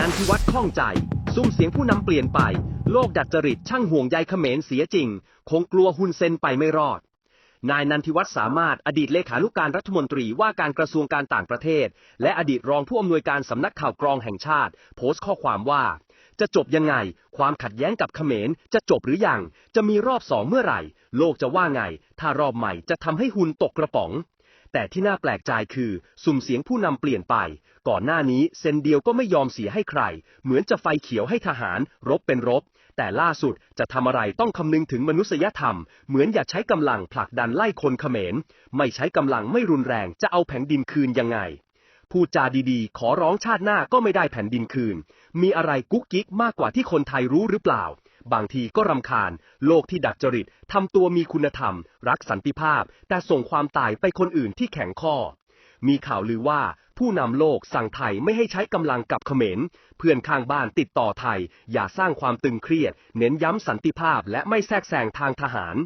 นันทิวัฒน์ข้องใจ ซุ้มเสียงผู้นำเปลี่ยนไป โลกดัดจริตช่างห่วงใยเขมรเสียจริง คงกลัวหุนเซนไปไม่รอด นายนันทิวัฒน์สามารถอดีตเลขานุการรัฐมนตรีว่าการกระทรวงการต่างประเทศ และอดีตรองผู้อำนวยการสำนักข่าวกรองแห่งชาติ โพสต์ข้อความว่า จะจบยังไง ความขัดแย้งกับเขมรจะจบหรือยัง จะมีรอบสองเมื่อไหร่ โลกจะว่าไง ถ้ารอบใหม่จะทำให้หุนตกกระป๋อง แต่ที่น่าแปลกใจคือ สุ่มเสียงผู้นำเปลี่ยนไป ก่อนหน้านี้เซนเดียวก็ไม่ยอมเสียให้ใคร เหมือนจะไฟเขียวให้ทหาร รบเป็นรบ แต่ล่าสุดจะทำอะไรต้องคำนึงถึงมนุษยธรรม เหมือนอย่าใช้กำลังผลักดันไล่คนเขมร ไม่ใช้กำลังไม่รุนแรงจะเอาแผ่นดินคืนยังไง พูดจาดีๆ ขอร้องชาติหน้าก็ไม่ได้แผ่นดินคืน มีอะไรกุ๊กกิ๊กมากกว่าที่คนไทยรู้หรือเปล่า บางทีก็รำคาญ โลกที่ดัดจริตทำตัวมีคุณธรรม รักสันติภาพ แต่ส่งความตายไปคนอื่นที่แข็งข้อ มีข่าวลือว่าผู้นำโลกสั่งไทยไม่ให้ใช้กำลังกับเขมร เพื่อนข้างบ้านติดต่อไทย อย่าสร้างความตึงเครียด เน้นย้ำสันติภาพและไม่แทรกแซงทางทหาร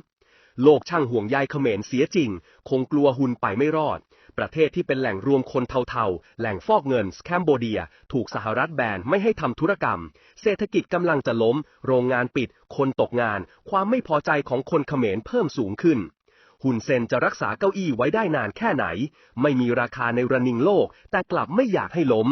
โลกช่างห่วงใยเขมรเสียจริง คงกลัวหุนไปไม่รอด ประเทศที่เป็นแหล่งรวมคนเทาๆ แหล่งฟอกเงินแคมโบเดีย ถูกสหรัฐแบนไม่ให้ทำธุรกรรม เศรษฐกิจกำลังจะล้ม โรงงานปิด คนตกงาน ความไม่พอใจของคนเขมรเพิ่มสูงขึ้นหุนเซนจะรักษาเก้าอี้ไว้ได้นานแค่ไหน ไม่มีราคาในระนิงโลก แต่กลับไม่อยากให้ล้ม